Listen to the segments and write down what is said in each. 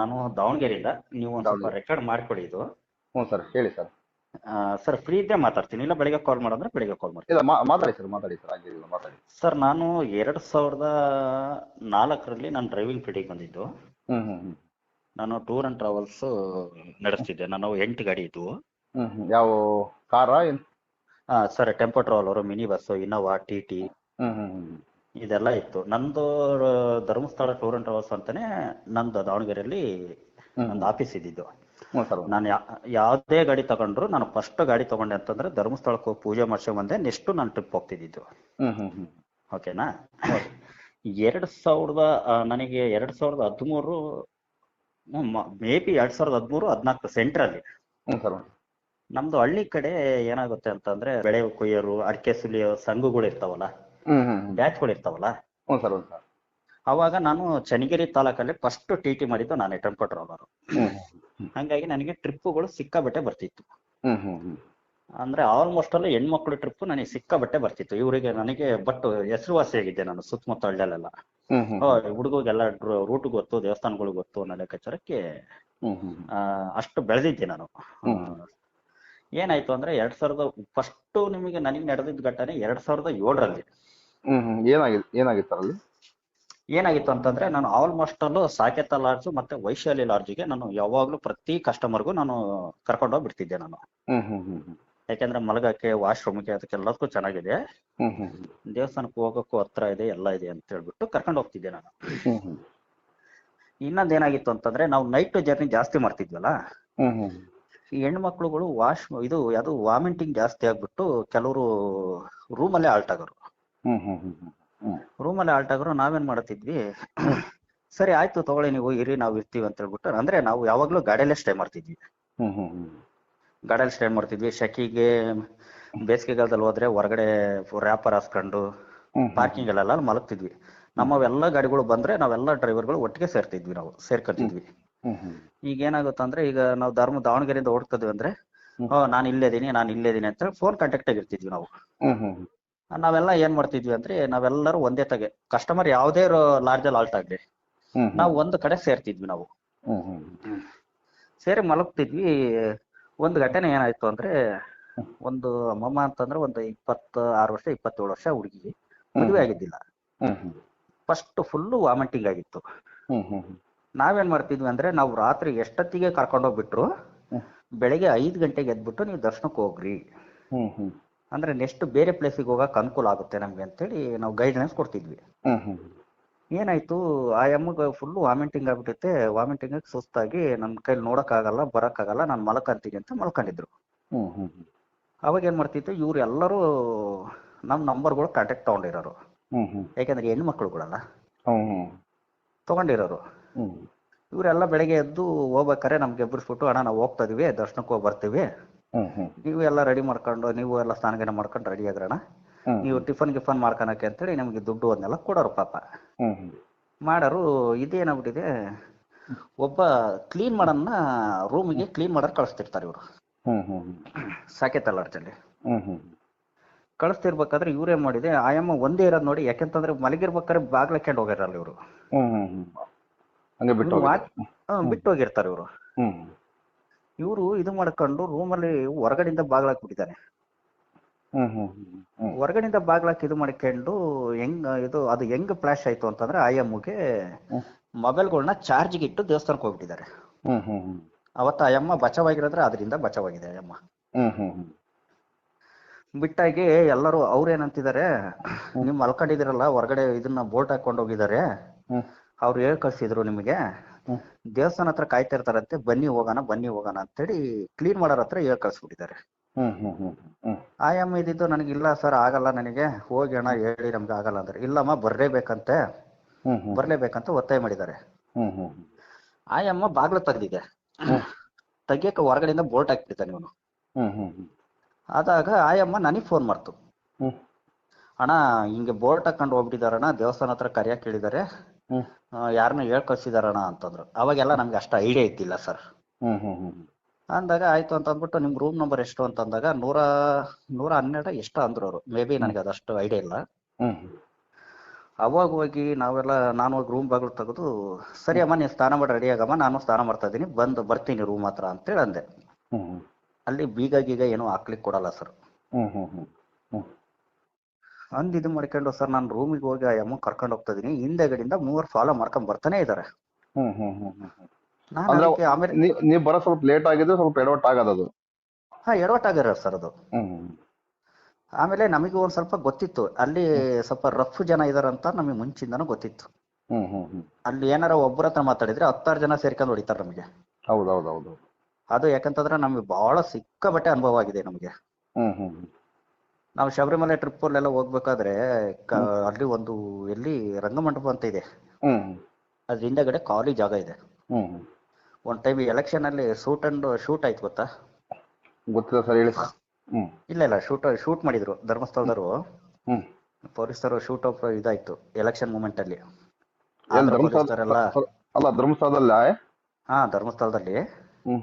ನಾನು ದಾವಣಗೆರೆಯಿಂದ. ನೀವು ಒಂದು ಸ್ವಲ್ಪ ರೆಕಾರ್ಡ್ ಮಾಡ್ಕೊಳ್ಳಿ ಇದು. ಹ್ಞೂ ಸರ್ ಹೇಳಿ ಸರ್. ಸರ್ ಫ್ರೀ ಇದ್ದೇ ಮಾತಾಡ್ತೀನಿ. ಇಲ್ಲ ಬೆಳಿಗ್ಗೆ ಕಾಲ್ ಮಾಡಿದ್ರೆ ಬೆಳಿಗ್ಗೆ ಕಾಲ್ ಮಾಡ್ತೀನಿ. ಇಲ್ಲ ಮಾ ಮಾತಾಡಿ ಸರ್ ಮಾತಾಡಿ ಸರ್ ಆಗಿಲ್ಲ ಮಾತಾಡಿ. ಸರ್ ನಾನು ಎರಡು ಸಾವಿರದ ನಾಲ್ಕರಲ್ಲಿ ನಾನು ಡ್ರೈವಿಂಗ್ ಫೀಲ್ಡಿಗೆ ಬಂದಿದ್ದು. ಹ್ಞೂ ಹ್ಞೂ ಹ್ಞೂ ನಾನು ಟೂರ್ ಆ್ಯಂಡ್ ಟ್ರಾವೆಲ್ಸ್ ನಡೆಸ್ತಿದ್ದೆ. ನಾನು ಎಂಟು ಗಾಡಿ ಇದ್ವು ಹ್ಞೂ ಹ್ಞೂ ಯಾವ ಕಾರ ಏನು? Sir tempo traveller mini bus Innova T T ಹ್ಞೂ ಹ್ಞೂ ಹ್ಞೂ ಇದೆಲ್ಲ ಇತ್ತು. ನಂದು ಧರ್ಮಸ್ಥಳ ಟೂರ್ ಅಂಡ್ ಟ್ರಾವೆಲ್ಸ್ ಅಂತಾನೆ ನಂದು ದಾವಣಗೆರೆಯಲ್ಲಿ. ನಂದು ಆಫೀಸ್ ಇದ್ದಿದ್ದು. ನಾನು ಯಾವುದೇ ಗಾಡಿ ತಗೊಂಡ್ರು ನಾನು ಫಸ್ಟ್ ಗಾಡಿ ತಗೊಂಡೆ ಅಂತಂದ್ರೆ ಧರ್ಮಸ್ಥಳಕ್ಕೆ ಹೋಗಿ ಪೂಜೆ ಮಾಡ್ಸೋ ಬಂದೆ. ನೆಕ್ಸ್ಟ್ ನಾನು ಟ್ರಿಪ್ ಹೋಗ್ತಿದ್ದಿದ್ದು. ಓಕೆನಾ ಎರಡು ಸಾವಿರದ ನನಗೆ ಎರಡ್ ಸಾವಿರದ ಹದಿಮೂರು ಮೇ ಬಿ ಎರಡ್ ಸಾವಿರದ ಹದಿಮೂರು ಹದಿನಾಲ್ಕು ಸೆಂಟ್ರಲ್ಲಿ ನಮ್ದು ಹಳ್ಳಿ ಕಡೆ ಏನಾಗುತ್ತೆ ಅಂತಂದ್ರೆ ಬೆಳೆ ಕೊಯ್ಯೋರು ಅಡಿಕೆ ಸುಲಿಯೋ ಸಂಘಗಳು ಇರ್ತಾವಲ್ಲ. ಹ್ಞೂ ಬ್ಯಾಚ್ಗಳು ಇರ್ತಾವಲ್ಲ? ಹ್ಞೂ ಸರ್ ಹ್ಞೂ ಸರ್ ಅವಾಗ ನಾನು ಚನ್ನಗಿರಿ ತಾಲೂಕಲ್ಲಿ ಫಸ್ಟ್ ಟಿ ಟಿ ಮಾಡಿದ್ದು ನಾನೇ ಟೆಂಪೋ ಕೊಟ್ರ ಹಂಗಾಗಿ ನನಗೆ ಟ್ರಿಪ್ಪುಗಳು ಸಿಕ್ಕಾಬಟ್ಟೆ ಬರ್ತಿತ್ತು. ಹ್ಮ್ ಹ್ಮ್ ಅಂದ್ರೆ ಆಲ್ಮೋಸ್ಟ್ ಅಲ್ಲಿ ಹೆಣ್ಮಕ್ಳು ಟ್ರಿಪ್ ನನಗೆ ಸಿಕ್ಕಾಬಟ್ಟೆ ಬರ್ತಿತ್ತು. ಇವರಿಗೆ ನನಗೆ ಬಟ್ ಹೆಸರುವಾಸಿಯಾಗಿದ್ದೆ ನಾನು ಸುತ್ತಮುತ್ತ ಹಳ್ಳಿಯಲ್ಲೆಲ್ಲ. ಹ್ಞೂ ಹುಡುಗರಿಗೆಲ್ಲ ರೂಟ್ ಗೊತ್ತು ದೇವಸ್ಥಾನಗಳು ಗೊತ್ತು ಅನ್ನೋ ಲೆಕ್ಕಾಚಾರಕ್ಕೆ ಆ, ಅಷ್ಟು ಬೆಳೆದಿದ್ದೆ ನಾನು. ಹ್ಮ್. ಆ, ಏನಾಯ್ತು ಅಂದ್ರೆ ಎರಡ್ ಸಾವಿರದ ಫಸ್ಟ್ ನಿಮಗೆ ನನಗೆ ನಡೆದಿದ್ದ ಘಟನೆ ಎರಡ್ ಸಾವಿರದ ಏಳರಲ್ಲಿ. ಹ್ಞೂ ಏನಾಗಿದೆ ಏನಾಗಿತ್ತು ಅಲ್ಲಿ? ಏನಾಗಿತ್ತು ಅಂತಂದ್ರೆ ನಾನು ಆಲ್ಮೋಸ್ಟ್ ಅಲ್ಲೂ ಸಾಕೇತ ಲಾಡ್ಜ್ ಮತ್ತೆ ವೈಶಾಲಿ ಲಾಡ್ಜ್ಗೆ ನಾನು ಯಾವಾಗ್ಲೂ ಪ್ರತಿ ಕಸ್ಟಮರ್ಗೂ ನಾನು ಕರ್ಕೊಂಡೋಗಿ ಬಿಡ್ತಿದ್ದೆ ನಾನು. ಹ್ಮ್ ಹ್ಞೂ ಯಾಕೆಂದ್ರೆ ಮಲಗಕ್ಕೆ ವಾಶ್ರೂಮ್ಗೆ ಅದಕ್ಕೆಲ್ಲದಕ್ಕೂ ಚೆನ್ನಾಗಿದೆ. ಹ್ಮ್ ದೇವಸ್ಥಾನಕ್ಕೆ ಹೋಗಕ್ಕೂ ಹತ್ರ ಇದೆ ಎಲ್ಲ ಇದೆ ಅಂತ ಹೇಳ್ಬಿಟ್ಟು ಕರ್ಕೊಂಡು ಹೋಗ್ತಿದ್ದೆ ನಾನು. ಇನ್ನೊಂದ್ ಏನಾಗಿತ್ತು ಅಂತಂದ್ರೆ ನಾವು ನೈಟ್ ಜರ್ನಿ ಜಾಸ್ತಿ ಮಾಡ್ತಿದ್ವಲ್ಲ? ಈ ಹೆಣ್ಮಕ್ಳುಗಳು ವಾಶ್ ಇದು ಯಾವುದು ವಾಮಿಟಿಂಗ್ ಜಾಸ್ತಿ ಆಗ್ಬಿಟ್ಟು ಕೆಲವರು ರೂಮಲ್ಲೇ ಆಲ್ಟ್ ಆಗೋರು. ಹ್ಞೂ ಅಲ್ಲಿ ರೂಮಲ್ಲೇ ಆಲ್ಟ್ ಆಗ್ರು ನಾವೇನ್ ಮಾಡ್ತಿದ್ವಿ? ಸರಿ ಆಯ್ತು ತಗೊಳ್ಳಿ ನೀವು ಇರಿ ನಾವು ಇರ್ತೀವಿ ಅಂತ ಹೇಳ್ಬಿಟ್ಟು. ಅಂದ್ರೆ ನಾವು ಯಾವಾಗ್ಲೂ ಗಾಡಿಯಲ್ಲೇ ಸ್ಟೇ ಮಾಡ್ತಿದ್ವಿ. ಗಾಡಿಯಲ್ಲಿ ಸ್ಟೇ ಮಾಡ್ತಿದ್ವಿ. ಶೆಕಿಗೆ ಬೇಸಿಗೆಗಾಲದಲ್ಲಿ ಹೋದ್ರೆ ಹೊರಗಡೆ ರ್ಯಾಪರ್ ಹಾಸ್ಕೊಂಡು ಪಾರ್ಕಿಂಗ್ ಅಲ್ಲೆಲ್ಲ ಮಲಗ್ತಿದ್ವಿ. ನಮ್ಮವೆಲ್ಲ ಗಾಡಿಗಳು ಬಂದ್ರೆ ನಾವೆಲ್ಲ ಡ್ರೈವರ್ಗಳು ಒಟ್ಟಿಗೆ ಸೇರ್ತಿದ್ವಿ ನಾವು ಸೇರ್ಕೊತಿದ್ವಿ. ಈಗ ಏನಾಗುತ್ತೆ ಅಂದ್ರೆ ಈಗ ನಾವು ಧರ್ಮ ದಾವಣಗೆರೆಯಿಂದ ಓಡ್ತಿದ್ವಿ ಅಂದ್ರೆ ಹ್ಮ್. ನಾನು ಇಲ್ಲೇ ಇದೀನಿ ನಾನು ಇಲ್ಲೇ ಇದೀನಿ ಅಂತ ಹೇಳಿ ಫೋನ್ ಕಾಂಟ್ಯಾಕ್ಟ್ ಆಗಿರ್ತಿದ್ವಿ ನಾವು. ನಾವೆಲ್ಲ ಏನ್ ಮಾಡ್ತಿದ್ವಿ ಅಂದ್ರೆ ನಾವೆಲ್ಲರೂ ಒಂದೇ ತಗೆ. ಕಸ್ಟಮರ್ ಯಾವ್ದೇ ಯಾವುದೇ ಲಾರ್ಜಲ್ಲಿ ಆಲ್ಟ್ ಆಗ್ಲಿ. ನಾವು ಒಂದು ಕಡೆ ಸೇರ್ತಿದ್ವಿ ನಾವು. ಸೇರಿ ಮಲಗ್ತಿದ್ವಿ. ಒಂದು ಘಟನೆ ಏನಾಯ್ತು ಅಂದ್ರೆ ಒಂದು ಅಮ್ಮಮ್ಮ ಅಂತಂದ್ರೆ ಒಂದು ಇಪ್ಪತ್ತ ಆರು ವರ್ಷ ಇಪ್ಪತ್ತೇಳು ವರ್ಷ ಹುಡುಗಿ. ಮದುವೆ ಆಗಿದ್ದಿಲ್ಲ. ಫಸ್ಟ್ ಫುಲ್ಲು ವಾಮಿಟಿಂಗ್ ಆಗಿತ್ತು. ನಾವೇನ್ ಮಾಡ್ತಿದ್ವಿ ಅಂದ್ರೆ ನಾವು ರಾತ್ರಿ ಎಷ್ಟೊತ್ತಿಗೆ ಕರ್ಕೊಂಡೋಗ್ಬಿಟ್ರು. ಬೆಳಿಗ್ಗೆ ಐದು ಗಂಟೆಗೆ ಎದ್ಬಿಟ್ಟು ನೀವು ದರ್ಶನಕ್ಕೆ ಹೋಗ್ರಿ. ಅಂದ್ರೆ ನೆಕ್ಸ್ಟ್ ಬೇರೆ ಪ್ಲೇಸಿಗೆ ಹೋಗಕ್ಕೆ ಅನುಕೂಲ ಆಗುತ್ತೆ ನಮ್ಗೆ ಅಂತೇಳಿ ನಾವು ಗೈಡ್ಲೈನ್ಸ್ ಕೊಡ್ತಿದ್ವಿ. ಏನಾಯ್ತು ಆ ಎಮ್ಮಗೆ ಫುಲ್ ವಾಮಿಟಿಂಗ್ ಆಗ್ಬಿಟ್ಟೈತೆ ವಾಮಿಟಿಂಗ್ ಸುಸ್ತಾಗಿ ನನ್ನ ಕೈಲಿ ನೋಡಕ್ಕಾಗಲ್ಲ ಬರಕ್ಕಾಗಲ್ಲ ನಾನು ಮಲ್ಕಂತೀನಿ ಅಂತ ಮಲ್ಕೊಂಡಿದ್ರು. ಅವಾಗ ಏನ್ ಮಾಡ್ತಿತ್ತು ಇವ್ರು ಎಲ್ಲರೂ ನಮ್ಮ ನಂಬರ್ಗಳು ಕಾಂಟ್ಯಾಕ್ಟ್ ತಗೊಂಡಿರೋರು. ಯಾಕಂದ್ರೆ ಹೆಣ್ಮಕ್ಳುಗಳಲ್ಲ. ತಗೊಂಡಿರೋರು. ಇವ್ರೆಲ್ಲ ಇವರೆಲ್ಲ ಬೆಳಗ್ಗೆ ಎದ್ದು ಹೋಗ್ಬೇಕಾರೆ ನಮ್ಗೆ ಎಬ್ಬರಿಸ್ಬಿಟ್ಟು ಅಣ್ಣ ನಾವು ಹೋಗ್ತಾ ಇದೀವಿ ದರ್ಶನಕ್ಕೆ ಹೋಗಿ ಬರ್ತೀವಿ. ನೀವು ಎಲ್ಲ ರೆಡಿ ಮಾಡ್ಕೊಂಡು ನೀವು ಎಲ್ಲ ಸ್ನಾನಗಿನ ಮಾಡ್ಕೊಂಡು ರೆಡಿ ಆಗೋಣ ನೀವು ಟಿಫನ್ ಗಿಫನ್ ಮಾಡ್ಕೊಳಕ್ಕೆ ಅಂತೇಳಿ ನಿಮಗೆ ದುಡ್ಡು ಅದನ್ನೆಲ್ಲ ಕೊಡೋರು ಪಾಪ. ಮಾಡೋರು ಇದೇನಾಗ್ಬಿಟ್ಟಿದೆ ಒಬ್ಬ ಕ್ಲೀನ್ ಮಾಡೋನ್ನ ರೂಮಿಗೆ ಕ್ಲೀನ್ ಮಾಡೋರು ಕಳಿಸ್ತಿರ್ತಾರೆ ಇವರು. ಹ್ಞೂ ಹ್ಞೂ ಕಳಿಸ್ತಿರ್ಬೇಕಾದ್ರೆ ಇವ್ರೇನ್ ಮಾಡಿದೆ ಆಯಮ್ಮ ಒಂದೇ ಇರೋದ್ ನೋಡಿ ಯಾಕೆಂತಂದ್ರೆ ಮಲಗಿರ್ಬೇಕಾದ್ರೆ ಬಾಗ್ಲಕ್ಕೊಂಡು ಹೋಗಿರಲ್ಲ ಇವರು. ಬಿಟ್ಟು ಹೋಗಿ ಬಿಟ್ಟು ಹೋಗಿರ್ತಾರೆ ಇವರು. ಇವರು ಇದು ಮಾಡ್ಕೊಂಡು ರೂಮಲ್ಲಿ ಹೊರಗಡೆಯಿಂದ ಬಾಗ್ಲಾಕ್ಬಿಟ್ಟಿದ್ದಾನೆ ಹೊರಗಡೆಯಿಂದ ಬಾಗ್ಲಾಕ್ ಇದು ಮಾಡ್ಕೊಂಡು ಹೆಂಗ್ ಇದು ಅದು ಹೆಂಗ್ ಫ್ಲಾಶ್ ಆಯ್ತು ಅಂತಂದ್ರೆ ಆಯಮ್ಮಗೆ. ಮೊಬೈಲ್ಗಳನ್ನ ಚಾರ್ಜ್ಗೆ ಇಟ್ಟು ದೇವಸ್ಥಾನಕ್ಕೆ ಹೋಗ್ಬಿಟ್ಟಿದ್ದಾರೆ. ಅವತ್ತ ಆಯಮ್ಮ ಬಚಾವಾಗಿರೋದ್ರೆ ಅದರಿಂದ ಬಚಾವಾಗಿದೆ ಆಯಮ್ಮ. ಹ್ಞೂ ಬಿಟ್ಟಾಗಿ ಎಲ್ಲರೂ ಅವ್ರೇನಂತಿದ್ದಾರೆ ನಿಮ್ ಮಲ್ಕೊಂಡಿದ್ದೀರಲ್ಲ ಹೊರಗಡೆ ಇದನ್ನ ಬೋಟ್ ಹಾಕೊಂಡು ಹೋಗಿದ್ದಾರೆ. ಅವ್ರು ಹೇಳ್ ಕಳ್ಸಿದ್ರು ನಿಮಗೆ. ದೇವಸ್ಥಾನ ಹತ್ರ ಕಾಯ್ತಾ ಇರ್ತಾರಂತೆ ಬನ್ನಿ ಹೋಗೋಣ ಬನ್ನಿ ಹೋಗೋಣ ಅಂತೇಳಿ ಕ್ಲೀನ್ ಮಾಡೋರ ಹತ್ರ ಹೇಳ್ ಕಳ್ಸ್ಬಿಟ್ಟಿದ್ದಾರೆ. ಹ್ಮ್ ಆಯಮ್ಮ ಇದ್ದಿದ್ದು ನನಗೆ ಇಲ್ಲ ಸರ್ ಆಗಲ್ಲ ನನಗೆ ಹೋಗಿ ಅಣ್ಣ ಹೇಳಿ ನಮ್ಗೆ ಆಗಲ್ಲ ಅಂದ್ರೆ. ಇಲ್ಲಮ್ಮ ಬರ್ಲೇಬೇಕಂತೆ. ಬರ್ಲೇಬೇಕಂತ ಒತ್ತಾಯ ಮಾಡಿದ್ದಾರೆ. ಆಯಮ್ಮ ಬಾಗ್ಲು ತೆಗ್ದಿದೆ. ಹ್ಮ್. ತೆಗಿಯಕ್ಕೆ ಹೊರಗಡೆಯಿಂದ ಬೋಲ್ಟ್ ಹಾಕ್ಬಿಡ್ತಾನೆ ಇವನು. ಹ್ಞೂ ಹ್ಞೂ ಹ್ಞೂ ಆದಾಗ ಆಯಮ್ಮ ನನಗೆ ಫೋನ್ ಮಾಡ್ತು. ಅಣ್ಣ ಹಿಂಗೆ ಬೋಲ್ಟ್ ಹಾಕೊಂಡು ಹೋಗ್ಬಿಟ್ಟಿದಾರಣ್ಣ ದೇವಸ್ಥಾನ ಹತ್ರ ಕರಿಯಕ್ಕೆ ಹೇಳಿದ್ದಾರೆ. ಯಾರನ್ನ ಹೇಳ್ಕೊಳ್ಸಿದಾರಣ ಅಂತಂದ್ರು. ಅವಾಗೆಲ್ಲ ನಮ್ಗೆ ಅಷ್ಟು ಐಡಿಯಾ ಇದ್ದಿಲ್ಲ ಸರ್ ಅಂದಾಗ ಆಯ್ತು ಅಂತ ಅಂದ್ಬಿಟ್ಟು ನಿಮ್ ರೂಮ್ ನಂಬರ್ ಎಷ್ಟು ಅಂತ ಅಂದಾಗ ನೂರ ನೂರ ಹನ್ನೆರಡು ಎಷ್ಟು ಅಂದ್ರು ಅವರು. ಮೇ ಬಿ ನನಗೆ ಅದಷ್ಟು ಐಡಿಯಾ ಇಲ್ಲ. ಅವಾಗ ಹೋಗಿ ನಾವೆಲ್ಲ ನಾನು ಹೋಗಿ ರೂಮ್ ಬಾಗಿಲು ತೆಗೆದು ಸರಿ ಅಮ್ಮ ನೀನು ಸ್ನಾನ ಮಾಡಿ ರೆಡಿ ಆಗಮ್ಮ ನಾನು ಸ್ನಾನ ಮಾಡ್ತಾ ಇದ್ದೀನಿ ಬಂದು ಬರ್ತೀನಿ ರೂಮ್ ಹತ್ರ ಅಂತೇಳಿ ಅಂದೆ. ಅಲ್ಲಿ ಬೀಗ ಗೀಗ ಏನೂ ಹಾಕ್ಲಿಕ್ಕೆ ಕೊಡಲ್ಲ ಸರ್ ಅಂದ್ ಇದು ಮಾಡ್ಕೊಂಡು ಸರ್ ನಾನು ರೂಮಿಗೆ ಹೋಗಿ ಆ ಅಮ್ಮ ಕರ್ಕೊಂಡು ಹೋಗ್ತಾ ಇದೀನಿ. ಹಿಂದೆಗಡೆಯಿಂದ ಮೂವರು ಫಾಲೋ ಮಾಡ್ಕೊಂಡ್ ಬರ್ತಾನೆ ಇದ್ದಾರೆ ಹ್ಮ್ ಹ್ಮ್ ಹ್ಮ್ ಹ್ಮ್ ಹ್ಮ್. ನಾನು ಅಂದ್ರೆ ಅದಕ್ಕೆ ಆಮೇಲೆ ನೀವ್ ನೀವ್ ಬರೋ ಸ್ವಲ್ಪ ಲೇಟ್ ಆಗಿದ್ರೆ ಸ್ವಲ್ಪ ಎಡವಟ್ ಆಗದದು ಹಾ ಎಡವಟ್ಟಾಗಿರೋ ಸರ್ ಅದು. ಹ್ಮ್ ಹ್ಮ್ ಆಮೇಲೆ ನಮಗೆ ಒಂದ್ ಸ್ವಲ್ಪ ಗೊತ್ತಿತ್ತು. ಅಲ್ಲಿ ಸ್ವಲ್ಪ ರಫ್ ಜನ ಇದಾರಂತ ನಮಗೆ ಮುಂಚಿಂದನೂ ಗೊತ್ತಿತ್ತು. ಹ್ಮ್ ಹ್ಮ್ ಹ್ಮ್. ಅಲ್ಲಿ ಏನಾರ ಒಬ್ಬರ ಹತ್ರ ಮಾತಾಡಿದ್ರೆ ಹತ್ತಾರು ಜನ ಸೇರ್ಕೊಂಡು ಹೊಡಿತಾರೆ ನಮಗೆ. ಹೌದು ಹೌದು ಹೌದು ಅದು ಯಾಕಂತಂದ್ರೆ ನಮಗೆ ಬಹಳ ಸಿಕ್ಕಾಪಟ್ಟೆ ಅನುಭವ ಆಗಿದೆ ನಮಗೆ. ಹ್ಮ್ ಹ್ಮ್ ಹ್ಮ್. ನಾವು ಶಬರಿಮಲೆ ಟ್ರಿಪ್ ಅಲ್ಲೆಲ್ಲ ಹೋಗ್ಬೇಕಾದ್ರೆ ಕ- ಅಲ್ಲಿ ಒಂದು ಎಲ್ಲಿ ರಂಗಮಂಟಪ ಅಂತ ಇದೆ. ಹ್ಮ್. ಅದ್ರ ಹಿಂದೆಗಡೆ ಖಾಲಿ ಜಾಗ ಇದೆ. ಹ್ಮ್ ಹ್ಮ್. ಒಂದ್ ಟೈಮ್ ಎಲೆಕ್ಷನ್ ಅಲ್ಲಿ ಶೂಟ್ ಅಂಡ್ ಶೂಟ್ ಆಯ್ತು ಗೊತ್ತಾ? ಗೊತ್ತಿಲ್ಲ ಸರ್ ಹೇಳಿ ಸರ್. ಹ್ಮ್. ಇಲ್ಲ ಇಲ್ಲ ಶೂಟ್ ಶೂಟ್ ಮಾಡಿದ್ರು ಧರ್ಮಸ್ಥಳದವರು. ಹ್ಮ್ ಪೊಲೀಸರು ಶೂಟ್ ಆಫ್ ಇದಾಯ್ತು ಎಲೆಕ್ಷನ್ ಮೂಮೆಂಟ್ ಅಲ್ಲಿ. ಏನ್ ಆಂಧ್ರ ಧರ್ಮಸ್ಥಳ ಪೊಲೀಸರೆಲ್ಲ ಅಲ್ಲ ಧರ್ಮಸ್ಥಳದಲ್ಲ ಹಾ ಧರ್ಮಸ್ಥಳದಲ್ಲಿ. ಹ್ಮ್.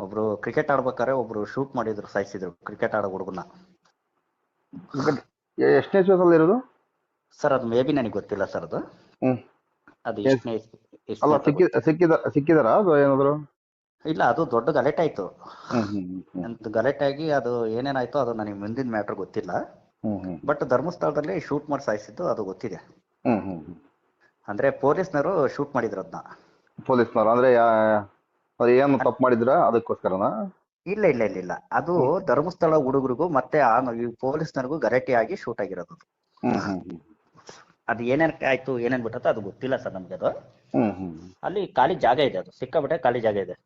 ಒಬ್ರು ಕ್ರಿಕೆಟ್ ಆಡ್ಬೇಕಾದ್ರೆ ಒಬ್ರು ಶೂಟ್ ಮಾಡಿದ್ರು ಸಾಯಿಸಿದ್ರು ಕ್ರಿಕೆಟ್ ಆಡೋ ಹುಡುಗನ ಎಷ್ಟನೇ ಅಲ್ಲಿ ಇರೋದು ಸರ್ ಅದು ಮೇ ಬಿ ನನಗೆ ಗೊತ್ತಿಲ್ಲ ಸರ್ ಅದು. ಹ್ಮ್. ಅದು. ಎಷ್ಟನೇ ಅಲ್ಲ ಸಿಕ್ಕಿ ಸಿಕ್ಕಿದ ಸಿಕ್ಕಿದಾರ ಅದು ಏನಾದ್ರು? ಇಲ್ಲ ಅದು ದೊಡ್ಡ ಗಲಾಟೆ ಆಯ್ತು. ಅಂತ ಗಲಾಟೆ ಆಗಿ ಅದು ಏನೇನಾಯ್ತು ಅದು ನನಗೆ ಮುಂದಿನ ಮ್ಯಾಟರ್ ಗೊತ್ತಿಲ್ಲ. ಬಟ್ ಧರ್ಮಸ್ಥಳದಲ್ಲಿ ಶೂಟ್ ಮಾಡಿ ಸಾಯಿಸಿದ್ದು ಅದು ಗೊತ್ತಿದೆ. ಅಂದ್ರೆ ಪೊಲೀಸ್ನವರು ಶೂಟ್ ಮಾಡಿದ್ರು ಅದನ್ನ ಪೊಲೀಸ್ನವರು ಅಂದ್ರೆ ಏನು ತಪ್ಪು ಮಾಡಿದ್ರ ಅದಕ್ಕೋಸ್ಕರನಾ? ಇಲ್ಲ ಇಲ್ಲ ಇಲ್ಲ ಇಲ್ಲ. ಅದು ಧರ್ಮಸ್ಥಳ ಹುಡುಗರಿಗೂ ಮತ್ತೆ ಆ ಈ ಪೊಲೀಸ್ನರಿಗೂ ಆಗಿ ಶೂಟ್ ಆಗಿರೋದು ಅದು. ಏನೇನ್ ಆಯ್ತು ಏನೇನ್ ಬಿಟ್ಟತ್ತ ಅದು ಗೊತ್ತಿಲ್ಲ ಸರ್ ನಮ್ಗೆ ಅದು. ಅಲ್ಲಿ ಖಾಲಿ ಜಾಗ ಇದೆ ಅದು. ಸಿಕ್ಕಾಬಿಟ್ಟೆ ಖಾಲಿ ಜಾಗ ಇದೆ.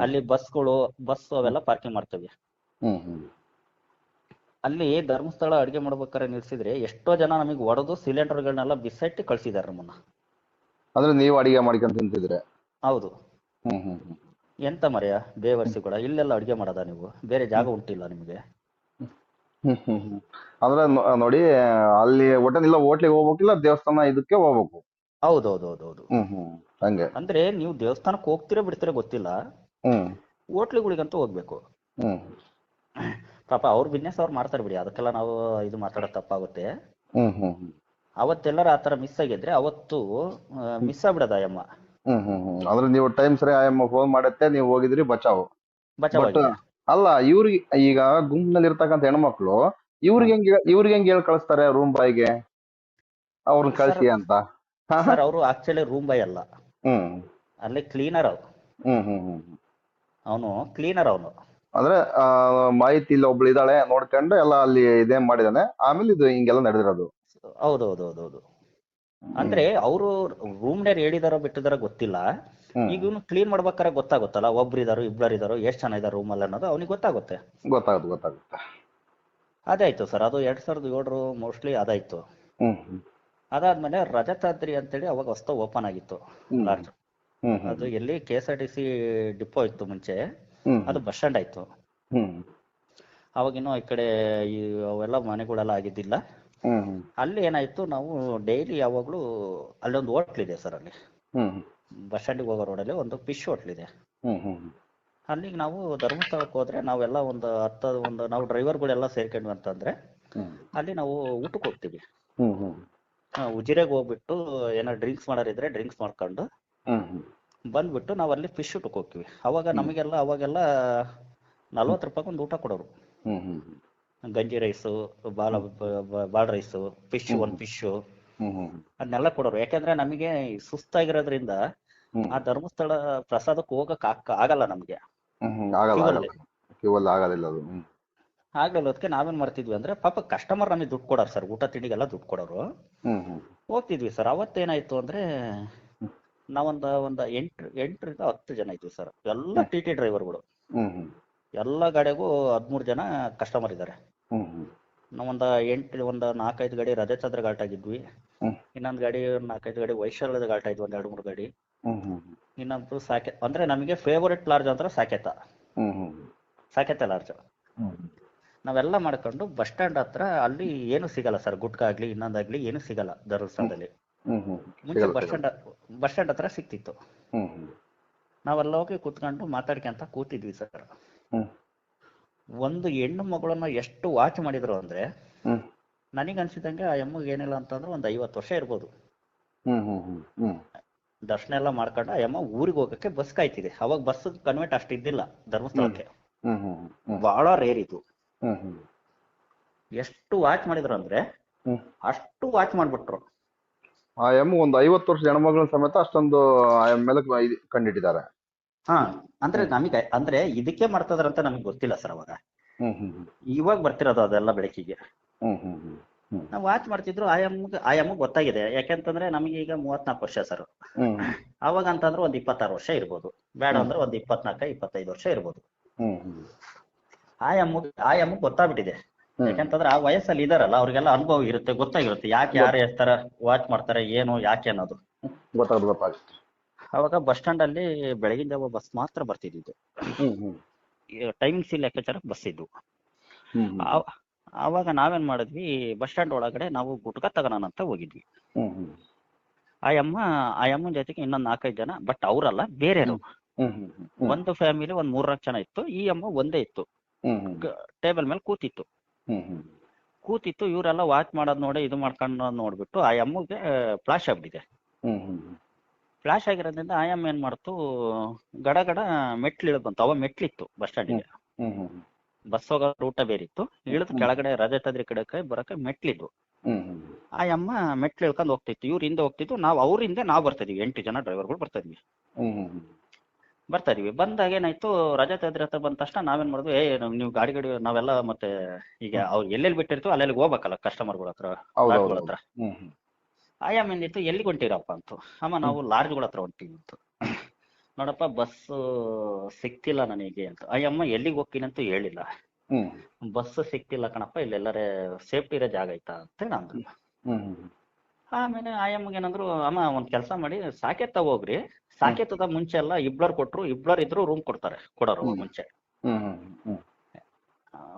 ಅಲ್ಲಿ ಬಸ್ಗಳು ಬಸ್ ಅವೆಲ್ಲ ಪಾರ್ಕಿಂಗ್ ಮಾಡ್ತೇವೆ. ಅಲ್ಲಿ ಧರ್ಮಸ್ಥಳ ಅಡಿಗೆ ಮಾಡ್ಬೇಕಾದ್ರೆ ನಿಲ್ಸಿದ್ರೆ ಎಷ್ಟೋ ಜನ ನಮಗೆ ಒಡೆದು ಸಿಲಿಂಡರ್ಗಳನ್ನೆಲ್ಲ ಬಿಸಟ್ಟಿ ಕಳ್ಸಿದಾರೆ ನಮ್ಮನ್ನ. ಅಂದ್ರೆ ನೀವು ಅಡಿಗೆ ಮಾಡ್ಕೊಂಡ್ ತಿಂತಿದ್ರೆ ಹೌದು. ಹ್ಮ್ ಹ್ಮ್. ಎಂತ ಮರೆಯ ಬೇವರ್ಸಿ ಕೂಡ ಇಲ್ಲೆಲ್ಲ ಅಡಿಗೆ ಮಾಡೋದ ನೀವು? ಬೇರೆ ಜಾಗ ಉಂಟಿಲ್ಲ ನಿಮಗೆ? ಅಂದ್ರೆ ನೋ- ನೋಡಿ ಅಲ್ಲಿ ಇಲ್ಲ ಹೋಟ್ಲಿಗೆ ಹೋಗ್ಬೇಕಿಲ್ಲ ದೇವಸ್ಥಾನ ಇದಕ್ಕೆ ಹೋಗ್ಬೇಕು. ಹೌದು ಹೌದು ಹೌದು ಹೌದು ಹ್ಮ್ ಹ್ಮ್ ಹಂಗೆ. ಅಂದ್ರೆ ನೀವು ದೇವಸ್ಥಾನಕ್ಕೆ ಹೋಗ್ತೀರಾ ಬಿಡ್ತೀರಾ ಗೊತ್ತಿಲ್ಲ. ಹ್ಮ್. ಹೋಟ್ಲುಗಳಿಗಂತೂ ಹೋಗ್ಬೇಕು. ಹ್ಮ್. ಪಾಪ ಅವ್ರ ಬಿಸ್ನೆಸ್ ಅವ್ರು ಮಾಡ್ತಾರೆ ಬಿಡಿ ಅದಕ್ಕೆಲ್ಲ ನಾವು ಇದು ಮಾತಾಡೋದು ತಪ್ಪಾಗುತ್ತೆ. ಹ್ಮ್ ಹ್ಮ್ ಹ್ಮ್. ಅವತ್ತೆಲ್ಲರ ಆ ಥರ ಮಿಸ್ ಆಗಿದ್ರೆ ಅವತ್ತು ಮಿಸ್ ಆಗ್ಬಿಡದ ಅಯ್ಯಮ್ಮ ಹ್ಮ್ ಹ್ಮ್ ಹ್ಮ್. ಅಂದ್ರೆ ನೀವು ಟೈಮ್ ಸರಿ ಆಯಮ್ಮ ಫೋನ್ ಮಾಡತ್ತೆ ನೀವು ಹೋಗಿದ್ರಿ ಬಚಾವು. ಅಲ್ಲ ಇವ್ರಿಗೆ ಈಗ ಗುಂಪಿನಲ್ಲಿ ಇರ್ತಕ್ಕಂಥ ಹೆಣ್ಮಕ್ಳು ಇವ್ರಿಗೆ ಹೆಂಗ್ ಇವ್ರಿಗೆ ಹೆಂಗ್ ಹೇಳಿ ಕಳಿಸ್ತಾರೆ ರೂಮ್ ಬಾಯ್ಗೆ ಅವ್ರನ್ನ ಕಳ್ಸಿ ಅಂತ. ಸರ್ ಅವರು ಆಕ್ಚುಲಿ ರೂಮ್ ಬಾಯ್ ಅಲ್ಲ. ಹ್ಮ್. ಅಲ್ಲಿ ಕ್ಲೀನರ್ ಅವ್ರು. ಹ್ಮ್ ಹ್ಮ್. ಅವನು ಕ್ಲೀನರ್ ಅವನು. ಅಂದ್ರೆ ಮಾಹಿತಿ ಇಲ್ಲ ಒಬ್ಳು ಇದ್ದಾಳೆ ನೋಡ್ಕೊಂಡು ಎಲ್ಲ ಅಲ್ಲಿ ಇದೇ ಮಾಡಿದಾನೆ ಆಮೇಲೆ ಇದು ಹಿಂಗೆಲ್ಲ ನಡೆದಿರೋದು. ಹೌದು ಹೌದು ಹೌದು ಹೌದು. ಅಂದ್ರೆ ಅವರು ರೂಮ್ನೇರ್ ಹೇಳಿದಾರೋ ಬಿಟ್ಟಿದಾರೋ ಗೊತ್ತಿಲ್ಲ. ಈಗ ಇವನು ಕ್ಲೀನ್ ಮಾಡ್ಬೇಕಾರೆ ಗೊತ್ತಾಗುತ್ತಲ್ಲ ಒಬ್ರು ಇದಾರೋ ಇಬ್ಬರು ಇದಾರೋ ಎಷ್ಟು ಜನ ಇದಾರೆ ಅಲ್ಲಿ ಅನ್ನೋದು ಅವ್ನಿಗೆ ಗೊತ್ತಾಗುತ್ತೆ. ಗೊತ್ತಾಗುತ್ತೆ ಗೊತ್ತಾಗುತ್ತೆ. ಅದಾಯ್ತು ಸರ್ ಅದು ಎರಡ್ ಸಾವಿರದ ಏಳರು ಮೋಸ್ಟ್ಲಿ ಅದಾಯ್ತು. ಅದಾದ್ಮೇಲೆ ರಜತಾದ್ರಿ ಅಂತೇಳಿ ಅವಾಗ ಹೊಸ್ತ ಓಪನ್ ಆಗಿತ್ತು. ಲಾಡ್ಜ್ ಅದು ಎಲ್ಲಿ K S R T C depot ಇತ್ತು ಮುಂಚೆ ಅದು ಬಸ್ ಸ್ಟ್ಯಾಂಡ್ ಆಯ್ತು. ಹ್ಮ್. ಅವಾಗಿನ್ನೂ ಈ ಕಡೆ ಈ ಅವೆಲ್ಲ ಮನೆಗಳೆಲ್ಲ ಆಗಿದ್ದಿಲ್ಲ. ಅಲ್ಲಿ ಏನಾಯ್ತು ನಾವು ಡೈಲಿ ಯಾವಾಗ್ಲೂ ಅಲ್ಲೊಂದು ಹೋಟ್ಲ್ ಇದೆ ಸರ್ ಅಲ್ಲಿ. ಬಸ್ ಸ್ಟ್ಯಾಂಡಿಗೆ ಹೋಗೋ ರೋಡಲ್ಲಿ ಒಂದು ಫಿಶ್ ಹೋಟ್ಲ್ ಇದೆ. ಅಲ್ಲಿಗೆ ನಾವು ಧರ್ಮಸ್ಥಳಕ್ಕೆ ಹೋದ್ರೆ ನಾವೆಲ್ಲ ಒಂದು ಹತ್ತ ಒಂದು ನಾವು ಡ್ರೈವರ್ಗಳೆಲ್ಲ ಸೇರ್ಕೊಂಡ್ವಿ ಅಂತಂದ್ರೆ ಅಲ್ಲಿ ನಾವು ಊಟಕ್ಕೆ ಹೋಗ್ತೀವಿ. ಉಜಿರೆಗೆ ಹೋಗ್ಬಿಟ್ಟು ಏನೋ ಡ್ರಿಂಕ್ಸ್ ಮಾಡೋರಿದ್ರೆ ಡ್ರಿಂಕ್ಸ್ ಮಾಡ್ಕೊಂಡು ಹ್ಮ್ ಹ್ಮ್. ಬಂದ್ಬಿಟ್ಟು ನಾವು ಅಲ್ಲಿ ಫಿಶ್ ಊಟಕ್ಕೆ ಹೋಗ್ತೀವಿ. ಅವಾಗ ನಮಗೆಲ್ಲ ಅವಾಗೆಲ್ಲ ನಲ್ವತ್ತು ರೂಪಾಯಿ ಒಂದು ಊಟ ಕೊಡೋರು. ಗಂಜಿ ರೈಸು ಬಾಲ ಬಾಲ್ ರೈಸು ಫಿಶ್ ಒಂದು ಫಿಶ್ ಅದನ್ನೆಲ್ಲ ಕೊಡೋರು. ಯಾಕಂದ್ರೆ ನಮಗೆ ಸುಸ್ತಾಗಿರೋದ್ರಿಂದ ಆ ಧರ್ಮಸ್ಥಳ ಪ್ರಸಾದಕ್ಕೆ ಹೋಗಕ್ ಆಗ- ಆಗಲ್ಲ ನಮ್ಗೆ. ಆಗಲ್ಲ ಅದಕ್ಕೆ ನಾವೇನ್ ಮಾಡ್ತಿದ್ವಿ ಅಂದ್ರೆ ಪಾಪ ಕಸ್ಟಮರ್ ನಮಗೆ ದುಡ್ಡು ಕೊಡೋರು ಸರ್. ಊಟ ತಿಂಡಿಗೆಲ್ಲ ದುಡ್ಡು ಕೊಡೋರು. ಹೋಗ್ತಿದ್ವಿ ಸರ್. ಅವತ್ತೇನಾಯ್ತು ಅಂದ್ರೆ ನಾವೊಂದ ಒಂದ ಎಂಟು ಎಂಟರಿಂದ ಹತ್ತು ಜನ ಇದ್ವಿ ಸರ್. ಎಲ್ಲ ಟಿ ಟಿ ಡ್ರೈವರ್ಗಳು ಎಲ್ಲ ಗಾಡಿಗೂ ಹದಿಮೂರು ಜನ ಕಸ್ಟಮರ್ ಇದ್ದಾರೆ ಹ್ಮ್ ಹ್ಮ್. ಒಂದ್ ಎಂಟು ಒಂದು ನಾಲ್ಕೈದು ಗಾಡಿ ರಜೆ ಚಂದ್ರ ಘಾಟ್ ಆಗಿದ್ವಿ. ಹ್ಮ್. ಇನ್ನೊಂದು ಗಾಡಿ ಒಂದ್ ನಾಲ್ಕೈದು ಗಾಡಿ ವೈಶಾಲ್ಯದ ಘಾಟ್ ಆಯ್ತು ಒಂದ್ ಎರಡು ಮೂರು ಗಾಡಿ. ಹ್ಮ್ ಹ್ಮ್ ಇನ್ನೊಂದು ಸಾಕೆ ಅಂದ್ರೆ ನಮಗೆ ಫೇವರೇಟ್ ಲಾರ್ಜ್ ಅಂದ್ರೆ ಸಾಕೆತ. ಹ್ಮ್ ಹ್ಮ್ ಸಾಕೆತ ಲಾರ್ಜ್ ನಾವೆಲ್ಲಾ ನಾವೆಲ್ಲ ಮಾಡ್ಕೊಂಡು ಬಸ್ ಸ್ಟ್ಯಾಂಡ್ ಹತ್ರ ಅಲ್ಲಿ ಏನು ಸಿಗಲ್ಲ ಸರ್ ಗುಟ್ಕ ಆಗ್ಲಿ ಇನ್ನೊಂದಾಗ್ಲಿ ಏನು ಸಿಗಲ್ಲ ಧರ್ಮಸ್ಥಳದಲ್ಲಿ ಹ್ಮ್. ಹ್ಮ್ ಮುಂಚೆ ಸಿಗಲ್ಲ, bus stand stand bus stand ಹತ್ರ ಸಿಕ್ತಿತ್ತು ಹ್ಮ್ ಹ್ಮ್. ನಾವೆಲ್ಲ ಹೋಗಿ ಕೂತ್ಕೊಂಡು ಮಾತಾಡ್ಕೊಂತ ಕೂತಿದ್ವಿ ಸರ್ ಹ್ಮ್. ಒಂದು ಹೆಣ್ಣು ಮಗಳನ್ನ ಎಷ್ಟು ವಾಚ್ ಮಾಡಿದ್ರು ಅಂದ್ರೆ ನನಗೆ ಅನ್ಸಿದಂಗೆ ಆ ಅಮ್ಮಗೆ ಏನಿಲ್ಲ ಅಂತಂದ್ರೆ ಒಂದು ಐವತ್ತು ವರ್ಷ ಇರ್ಬೋದು. ದರ್ಶನ ಎಲ್ಲ ಮಾಡ್ಕೊಂಡು ಆ ಎಮ್ಮ ಊರಿಗೆ ಹೋಗಕ್ಕೆ ಬಸ್ ಕಾಯ್ತಿದೆ. ಅವಾಗ ಬಸ್ ಕನ್ವೆಂಟ್ ಅಷ್ಟು ಇದ್ದಿಲ್ಲ ಧರ್ಮಸ್ಥಳಕ್ಕೆ. ಬಹಳ ರೇರ್ ಇದು. ಎಷ್ಟು ವಾಚ್ ಮಾಡಿದ್ರು ಅಂದ್ರೆ ಅಷ್ಟು ವಾಚ್ ಮಾಡ್ಬಿಟ್ರು. ಆ ಎಂ ಒಂದು ಐವತ್ತು ವರ್ಷ ಹೆಣ್ಮಗಳ ಸಮೇತ ಅಷ್ಟೊಂದು ಆ ಎಂ ಮೇಲೆ ಕಂಡಿಟ್ಟಿದ್ದಾರೆ. ಹಾ ಅಂದ್ರೆ ನಮಗೆ ಅಂದ್ರೆ ಇದಕ್ಕೆ ಮಾಡ್ತದ್ರ ಅಂತ ನಮಗೆ ಗೊತ್ತಿಲ್ಲ ಸರ್ ಅವಾಗ. ಇವಾಗ ಬರ್ತಿರೋದು ಅದೆಲ್ಲ ಬೆಳಕಿಗೆ. ನಾವ್ ವಾಚ್ ಮಾಡ್ತಿದ್ರು ಆಯಾಮ ಆಯಾಮ ಗೊತ್ತಾಗಿದೆ. ಯಾಕೆಂತಂದ್ರೆ ನಮಗೆ ಈಗ ಮೂವತ್ನಾಲ್ಕು ವರ್ಷ ಸರ್ ಅವಾಗ ಅಂತಂದ್ರೆ ಒಂದ್ ಇಪ್ಪತ್ತಾರು ವರ್ಷ ಇರ್ಬೋದು. ಬೇಡ ಅಂದ್ರೆ ಒಂದ್ ಇಪ್ಪತ್ನಾಲ್ಕ ಇಪ್ಪತ್ತೈದು ವರ್ಷ ಇರ್ಬೋದು. ಆಯಾಮ ಆಯಾಮ ಗೊತ್ತಾಗ್ಬಿಟ್ಟಿದೆ. ಯಾಕೆಂತಂದ್ರೆ ಆ ವಯಸ್ಸಲ್ಲಿ ಇದಾರಲ್ಲ ಅವ್ರಿಗೆಲ್ಲ ಅನುಭವ ಇರುತ್ತೆ ಗೊತ್ತಾಗಿರುತ್ತೆ. ಯಾಕೆ ಯಾರು ಎಷ್ಟಾರ ವಾಚ್ ಮಾಡ್ತಾರೆ ಏನು ಯಾಕೆ ಅನ್ನೋದು. ಗೊತ್ತಾಗ್ತದೆ ಗೊತ್ತಾಗುತ್ತೆ ಅವಾಗ ಬಸ್ ಸ್ಟ್ಯಾಂಡ್ ಅಲ್ಲಿ ಬೆಳಗಿನ ಜಾವ ಬಸ್ ಮಾತ್ರ ಬರ್ತಿದ್ದು ಟೈಮಿಂಗ್ಸ್ ಲೆಕ್ಕಾಚಾರ ಬಸ್ ಇದ್ವು ಅವಾಗ ಆವಾಗ ನಾವೇನ್ ಮಾಡಿದ್ವಿ ಬಸ್ ಸ್ಟ್ಯಾಂಡ್ ಒಳಗಡೆ ನಾವು ಗುಟ್ಕಾ ತಗೋಣ ಅಂತ ಹೋಗಿದ್ವಿ. ಆ ಅಮ್ಮ ಆ ಅಮ್ಮನ ಜೊತೆಗೆ ಇನ್ನೊಂದ್ ನಾಲ್ಕೈದು ಜನ ಬಟ್ ಅವರಲ್ಲ ಬೇರೆಯವರು. ಹ್ಮ್ ಒಂದು ಫ್ಯಾಮಿಲಿ ಒಂದ್ ಮೂರ್ನಾಲ್ಕು ಜನ ಇತ್ತು ಈ ಅಮ್ಮ ಒಂದೇ ಇತ್ತು. ಟೇಬಲ್ ಮೇಲೆ ಕೂತಿತ್ತು. ಕೂತಿತ್ತು ಇವರೆಲ್ಲ ವಾಚ್ ಮಾಡೋದ್ ನೋಡಿ ಇದು ಮಾಡ್ಕೊಂಡು ನೋಡ್ಬಿಟ್ಟು ಆ ಅಮ್ಮಗೆ ಫ್ಲಾಶ್ ಆಗ್ಬಿಟ್ಟಿದೆ. ಫ್ಲಾಶ್ ಆಗಿರೋದ್ರಿಂದ ಆಯಾಮ್ ಏನ್ ಮಾಡ್ತು ಗಡ ಗಡ ಮೆಟ್ಲು ಇಳಿದ್ ಬಂತು ಅವ ಮೆಟ್ಲಿತ್ತು ಬಸ್ ಸ್ಟ್ಯಾಂಡಿಗೆ ಬಸ್ ಹೋಗೋ ರೂಟ ಬೇರೆ ಇತ್ತು. ಇಳಿದ್ ಕೆಳಗಡೆ ರಜೆ ತದ್ರಿ ಕೈ ಬರಕ ಮೆಟ್ಲಿದ್ವು ಆಯಮ್ಮ ಹ್ಮ್ ಆ ಅಮ್ಮ ಮೆಟ್ಲು ಇಳ್ಕೊಂಡು ಹೋಗ್ತಿತ್ತು. ಇವ್ರ ಹಿಂದೆ ಹೋಗ್ತಿತ್ತು ನಾವು ಅವ್ರ ಹಿಂದೆ ನಾವು ಬರ್ತಾ ಇದೀವಿ. ಎಂಟು ಜನ ಡ್ರೈವರ್ಗಳು ಬರ್ತಾ ಇದ್ವಿ. ಬರ್ತಾ ಇದೀವಿ. ಬಂದಾಗ ಏನಾಯ್ತು ರಜೆ ತದ್ರಿ ಹತ್ರ ಬಂದ ತಕ್ಷಣ ನಾವೇನ್ ಮಾಡಿದ್ವಿ ಏ ನೀವು ಗಾಡಿ ಗಾಡಿ ನಾವೆಲ್ಲ ಮತ್ತೆ ಈಗ ಅವ್ರು ಎಲ್ಲೆಲ್ಲಿ ಬಿಟ್ಟಿರ್ತೀವಿ ಅಲ್ಲೆಲ್ಲಿ ಹೋಗ್ಬೇಕಲ್ಲ ಕಸ್ಟಮರ್ಗಳ ಹತ್ರ ಹತ್ರ. ಹ್ಮ್ ಹ್ಮ್ ಆಯಾ ಏನಿತ್ತು ಎಲ್ಲಿಗೆ ಹೊಂಟಿರಪ್ಪ ಅಂತ? ಅಮ್ಮ ನಾವು ಲಾಡ್ಜ್ಗಳ ಹತ್ರ ಹೊಂಟೀವಿ ಅಂತ. ನೋಡಪ್ಪ ಬಸ್ ಸಿಕ್ತಿಲ್ಲ ನನಗೆ ಅಂತ. ಅಯ್ಯಮ್ಮ ಎಲ್ಲಿಗೆ ಹೋಗ್ತೀನಿ ಅಂತ ಹೇಳಿಲ್ಲ. ಬಸ್ ಸಿಕ್ತಿಲ್ಲ ಕಣಪ್ಪ ಇಲ್ಲೆಲ್ಲರೇ ಸೇಫ್ಟಿ ಇರೋ ಜಾಗ ಐತಾ ಅಂತ ನಾನು ಅಂದ್ರು ಆಮೇಲೆ ಆಯಮ್ಮಗೆ ಏನಂದ್ರು ಅಮ್ಮ ಒಂದ್ ಕೆಲಸ ಮಾಡಿ ಸಾಕೇತ ಹೋಗ್ರಿ. ಸಾಕೆತ್ತದ ಮುಂಚೆ ಎಲ್ಲ ಇಬ್ಳರ್ ಕೊಟ್ರು ಇಬ್ಳರ್ ಇದ್ರು ರೂಮ್ ಕೊಡ್ತಾರೆ ಕೊಡೋರು ಮುಂಚೆ.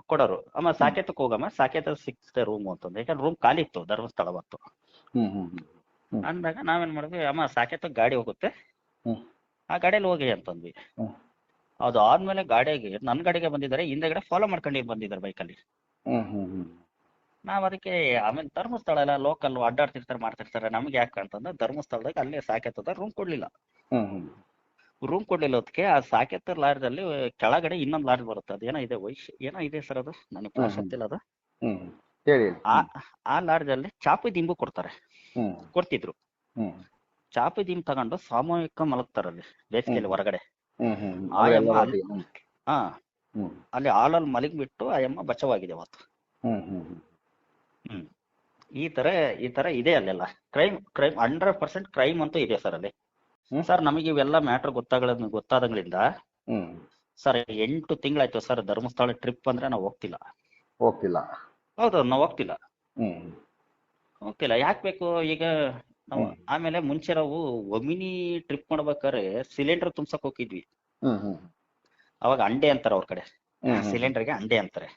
ಕೊಡೋರು. ಅಮ್ಮ ಸಾಕೇತಕ್ಕೆ ಹೋಗಮ್ಮ ಸಾಕೇತ ಸಿಕ್ತೆ ರೂಮ್ ಅಂತಂದ್ರೆ ಯಾಕಂದ್ರೆ ರೂಮ್ ಖಾಲಿ ಇತ್ತು ಧರ್ಮಸ್ಥಳ ಅವತ್ತು. ಹ್ಮ್ ಹ್ಮ್ ಹ್ಮ್. ಅಂದಾಗ ನಾವೇನ್ ಮಾಡಿದ್ವಿ ಅಮ್ಮ ಸಾಕೆತ ಗಾಡಿ ಹೋಗುತ್ತೆ. ಹ್ಮ್. ಆ ಗಾಡಿಯಲ್ಲಿ ಹೋಗಿ ಅಂತಂದ್ವಿ. ಹ್ಮ್. ಅದು ಆದ್ಮೇಲೆ ಗಾಡಿಗೆ ನನ್ನ ಗಾಡಿಗೆ ಬಂದಿದ್ದಾರೆ ಹಿಂದೆಗಡೆ ಫಾಲೋ ಮಾಡ್ಕೊಂಡು ಬಂದಿದ್ದಾರೆ ಬೈಕಲ್ಲಿ ಹ್ಮ್ ಹ್ಮ್ ಹ್ಮ್. ನಾವ್ ಅದಕ್ಕೆ ಆಮೇಲೆ ಧರ್ಮಸ್ಥಳ ಎಲ್ಲ ಲೋಕಲ್ ಅಡ್ಡಾಡ್ತಿರ್ತಾರೆ ಮಾಡ್ತಿರ್ತಾರೆ ನಮ್ಗೆ ಯಾಕೆ ಅಂತಂದ್ರೆ ಧರ್ಮಸ್ಥಳದಾಗ ಅಲ್ಲೇ ಸಾಕೆತ್ತದ ರೂಮ್ ಕೊಡ್ಲಿಲ್ಲ. ಹ್ಮ್ ಹ್ಮ್. ರೂಮ್ ಕೊಡ್ಲಿಲ್ಲ ಅದಕ್ಕೆ ಆ ಸಾಕೆತ್ತ ಲಾರ್ಜ್ ಅಲ್ಲಿ ಕೆಳಗಡೆ ಇನ್ನೊಂದು ಲಾರ್ಜ್ ಬರುತ್ತೆ. ಅದೇನೋ ಇದೆ ವೈಶ್ ಏನೋ ಇದೆ ಸರ್ ಅದು? ನನಗೆ ಹ್ಮ್, ಹ್ಮ್. ಗೊತ್ತಿಲ್ಲ ಅದು. ಹ್ಮ್ ಹೇಳಿ ಹೇಳಿ. ಆ ಆ ಲಾಡ್ಜ್ ಅಲ್ಲಿ ಚಾಪಿ ದಿಂಬು ಕೊಡ್ತಾರೆ. ಕೊಡ್ತಿದ್ರು. ಹ್ಮ್. ಚಾಪಿ ದೀಮ್ ತಗೊಂಡು ಸಾಮೂಹಿಕ ಮಲಗ್ತಾರಲ್ಲಿ ಬೇಸಿಗೆಯಲ್ಲಿ. ಹೊರಗಡೆ. ಆಯಮ್ಮ ಹಾ. ಅಲ್ಲಿ ಹಾಲಲ್ಲಿ ಮಲಗಿಬಿಟ್ಟು ಆಯಮ್ಮ ಬಚವಾಗಿದೆ ಅವತ್ತು. ಹ್ಮ್ ಈ ತರ ಈ ತರ ಇದೆ ಅಲ್ಲೆಲ್ಲ. Crime crime hundred percent crime ಅಂತೂ ಇದೆ ಸರ್ ಅಲ್ಲಿ. ಸರ್ ನಮಗೆ ಇವೆಲ್ಲ ಮ್ಯಾಟರ್ ಗೊತ್ತಾಗಳ ಗೊತ್ತಾದಂಗಳಿಂದ ಸರ್ ಎಂಟು ತಿಂಗಳಾಯ್ತು ಸರ್ ಧರ್ಮಸ್ಥಳ ಟ್ರಿಪ್ ಅಂದ್ರೆ ನಾವು ಹೋಗ್ತಿಲ್ಲ. ಹೋಗ್ತಿಲ್ಲ. ಹೌದು ನಾವು ಹೋಗ್ತಿಲ್ಲ. ಹ್ಮ್ ಹೋಗ್ತಿಲ್ಲ ಯಾಕೆ ಬೇಕು? ಈಗ ನಾವು ಆಮೇಲೆ ಮುಂಚೆ ನಾವು ಒಮಿನಿ ಟ್ರಿಪ್ ಮಾಡ್ಬೇಕಾದ್ರೆ ಸಿಲಿಂಡರ್ ತುಂಬಸಕ್ ಹೋಗಿದ್ವಿ. ಅವಾಗ ಅಂಡೆ ಅಂತಾರೆ ಅವ್ರ ಕಡೆ. ಸಿಲಿಂಡರ್ಗೆ ಅಂಡೆ ಅಂತಾರೆ.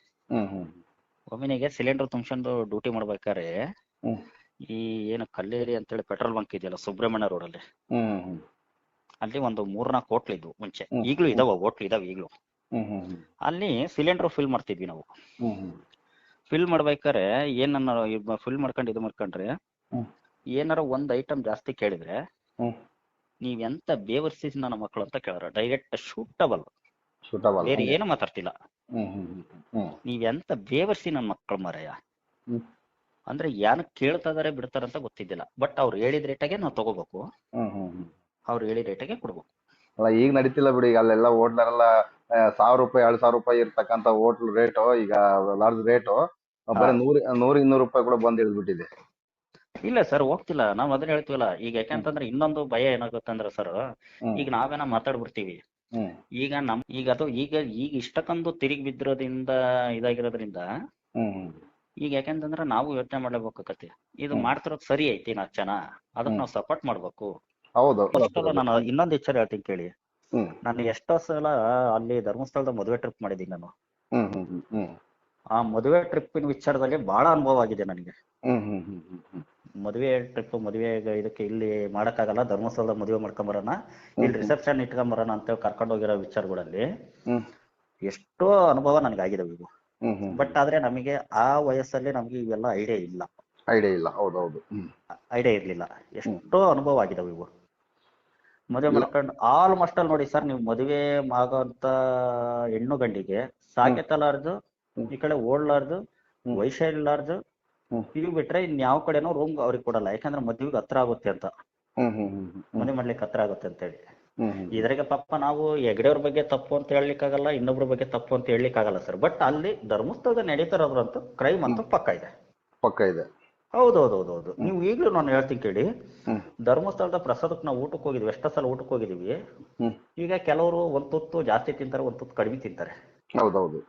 ಒಮಿನಿಗೆ ಸಿಲಿಂಡರ್ ತುಂಬ್ಸ್ಕೊಂಡು ಡ್ಯೂಟಿ ಮಾಡ್ಬೇಕಾದ್ರೆ ಈ ಏನು ಕಲ್ಲೇರಿ ಅಂತೇಳಿ ಪೆಟ್ರೋಲ್ ಬಂಕ್ ಇದೆಯಲ್ಲ ಸುಬ್ರಹ್ಮಣ್ಯ ರೋಡ್ ಅಲ್ಲಿ. ಅಲ್ಲಿ ಒಂದು ಮೂರ್ನಾಲ್ಕು ಹೋಟ್ಲ್ ಇದ್ವು ಮುಂಚೆ. ಈಗಲೂ ಇದಾವ ಹೋಟ್ಲ್ ಇದಾವ ಈಗ್ಲೂ. ಅಲ್ಲಿ ಸಿಲಿಂಡರ್ ಫಿಲ್ ಮಾಡ್ತಿದ್ವಿ ನಾವು. ಫಿಲ್ ಮಾಡ್ಬೇಕಾರೆ ಏನನ್ನ ಫಿಲ್ ಮಾಡ್ಕೊಂಡು ಇದು ಮಾಡ್ಕೊಂಡ್ರೆ. ಏನಾರ ಒಂದ್ ಐಟಮ್ ಜಾಸ್ತಿ ಕೇಳಿದ್ರೆ. ನೀವ್ ಎಂತ ಬೇವರ್ಸಿ ನನ್ನ ಮಕ್ಕಳು ಅಂತ ಕೇಳಾರ. ಡೈರೆಕ್ಟ್ ಶೂಟಬಲ್ ಶೂಟಬಲ್ ಬೇರೆ ಏನು ಮಾತಾಡ್ತಿಲ್ಲ. ನೀವ್ ಎಂತ ಬೇವರ್ಸಿ ನನ್ನ ಮಕ್ಕಳು ಮರೆಯ? ಅಂದ್ರೆ ಯಾನ್ ಕೇಳ್ತಾ ಇದಾರೆ ಬಿಡ್ತಾರಂತ ಗೊತ್ತಿದ್ದಿಲ್ಲ. ಬಟ್ ಅವ್ರು ಹೇಳಿದ ರೇಟಾಗೆ ನಾವು ತಗೋಬೇಕು. ಅವ್ರು ಹೇಳಿದ ರೇಟಾಗೆ ಕೊಡ್ಬೇಕು. ಅಲ್ಲ ಈಗ ನಡೀತಿಲ್ಲ ಬಿಡಿ. ಈಗ ಅಲ್ಲೆಲ್ಲ ಹೋಟ್ಲರೆಲ್ಲ ಸಾವಿರ ರೂಪಾಯಿ ಎರಡ್ ಸಾವಿರ ರೂಪಾಯಿ ಇರ್ತಕ್ಕಂತ ಹೋಟ್ಲ್ ರೇಟು ಈಗ ಲಾಡ್ಜ್ ರೇಟು ಬರೀ ನೂರ ನೂರ ಇನ್ನೂರು ರೂಪಾಯಿ ಕೂಡ ಬಂದ್ ಇಳಿದ್ಬಿಟ್ಟಿದೆ ಇಲ್ಲ ಸರ್ ಹೋಗ್ತಿಲ್ಲ. ನಾವ್ ಅದನ್ನ ಹೇಳ್ತೀವಲ್ಲ ಈಗ ಯಾಕಂತಂದ್ರೆ ಇನ್ನೊಂದು ಭಯ ಏನಾಗುತ್ತಂದ್ರೆ ಸರ್ ಈಗ ನಾವೇನ ಮಾತಾಡ್ಬಿಡ್ತೀವಿ. ಈಗ ನಮ್ ಈಗ ಅದು ಈಗ ಈಗ ಇಷ್ಟಕ್ಕೊಂದು ತಿರುಗಿ ಬಿದ್ದಿರೋದ್ರಿಂದ ಇದಾಗಿರೋದ್ರಿಂದ ಈಗ ಯಾಕಂತಂದ್ರೆ ನಾವು ಯೋಚನೆ ಮಾಡ್ಲೇಬೇಕಾಗತ್ತೆ ಇದು. ಮಾಡ್ತಿರೋದು ಸರಿ ಐತಿ ನಾ ಜನ. ಅದನ್ನ. ನಾವು ಸಪೋರ್ಟ್ ಮಾಡ್ಬೇಕು. ಹೌದು ನಾನು ಇನ್ನೊಂದು ವಿಚಾರ ಹೇಳ್ತೀನಿ ಕೇಳಿ. ನಾನು ಎಷ್ಟೋ ಸಲ ಅಲ್ಲಿ ಧರ್ಮಸ್ಥಳದ ಮದುವೆ ಟ್ರಿಪ್ ಮಾಡಿದೀನಿ ನಾನು. ಆ ಮದುವೆ ಟ್ರಿಪ್ಪಿನ ವಿಚಾರದಲ್ಲಿ ಬಹಳ ಅನುಭವ ಆಗಿದೆ ನನಗೆ. ಮದುವೆ ಟ್ರಿಪ್ ಮದುವೆ ಇದಕ್ಕೆ ಇಲ್ಲಿ ಮಾಡಕ್ಕಾಗಲ್ಲ ಧರ್ಮಸ್ಥಳದ ಮದುವೆ ಮಾಡ್ಕೊಂಬರೋಣ ಇಲ್ಲಿ ಹ್ಮ್. ಇಟ್ಕೊಂಡ್ ಬರೋಣ ಅಂತ ಕರ್ಕೊಂಡು ಹೋಗಿರೋ ವಿಚಾರಗಳಲ್ಲಿ ಎಷ್ಟೋ ಅನುಭವ ನನಗೆ ಆಗಿದೆ ಇವು ಬಟ್ ಆದ್ರೆ ನಮಗೆ ಆ ವಯಸ್ಸಲ್ಲಿ ನಮಗೆ ಇವೆಲ್ಲ ಐಡಿಯಾ ಇಲ್ಲ. ಐಡಿಯಾ ಇಲ್ಲ. ಹೌದೌದು. ಐಡಿಯಾ ಇರ್ಲಿಲ್ಲ. ಎಷ್ಟೋ ಅನುಭವ ಆಗಿದೆ ಇವು. ಮದುವೆ ಮಾಡ್ಕೊಂಡು ಆಲ್ಮೋಸ್ಟ್ ಅಲ್ಲಿ ನೋಡಿ ಸರ್ ನೀವು ಮದುವೆ ಆಗೋಂತ ಹೆಣ್ಣು ಗಂಡಿಗೆ ಹ್ಮ್. ಈ ಕಡೆ ಓಡ್ಲಾರ್ದು ಹ್ಮ್. ವೈಶ ಇರ್ಲಾರ್ದು ಬಿಟ್ರೆ ಇವು ಯಾವ ಕಡೆನೂ ರೂಮ್ ಅವ್ರಿಗೆ ಕೊಡಲ್ಲ. ಯಾಕಂದ್ರೆ ಮದ್ವೆಗೆ ಹತ್ರ ಆಗುತ್ತೆ ಅಂತ. ಮನೆ ಮಾಡ್ಲಿಕ್ಕೆ ಹತ್ರ ಆಗುತ್ತೆ ಅಂತ ಹೇಳಿ ಇದ್ರಾಗ ಪಾಪ ನಾವು ಹೆಗ್ಡೆಯವ್ರ ಬಗ್ಗೆ ತಪ್ಪು ಅಂತ ಹೇಳಲಿಕ್ಕಾಗಲ್ಲ ಇನ್ನೊಬ್ರ ಬಗ್ಗೆ ತಪ್ಪು ಅಂತ ಹೇಳಲಿಕ್ಕಾಗಲ್ಲ ಸರ್. ಬಟ್ ಅಲ್ಲಿ ಧರ್ಮಸ್ಥಳದ ನಡೀತಾರದ್ರಂತೂ ಕ್ರೈಮ್ ಅಂತ ಪಕ್ಕ ಇದೆ. ಪಕ್ಕ ಇದೆ. ಹೌದೌದೌದೌದು. ನೀವು ಈಗಲೂ ನಾನು ಹೇಳ್ತೀನಿ ಕೇಳಿ. ಧರ್ಮಸ್ಥಳದ ಪ್ರಸಾದಕ್ಕೆ ನಾವು ಊಟಕ್ಕೆ ಹೋಗಿದ್ವಿ ಎಷ್ಟೋ ಸಲ ಊಟಕ್ಕೆ ಹೋಗಿದೀವಿ. ಈಗ ಕೆಲವರು ಒಂದ್ ತುತ್ತು ಜಾಸ್ತಿ ತಿಂತಾರೆ ಒಂದ್ ತುತ್ತು ಕಡಿಮೆ ತಿಂತಾರೆ. ಹೌದೌದು.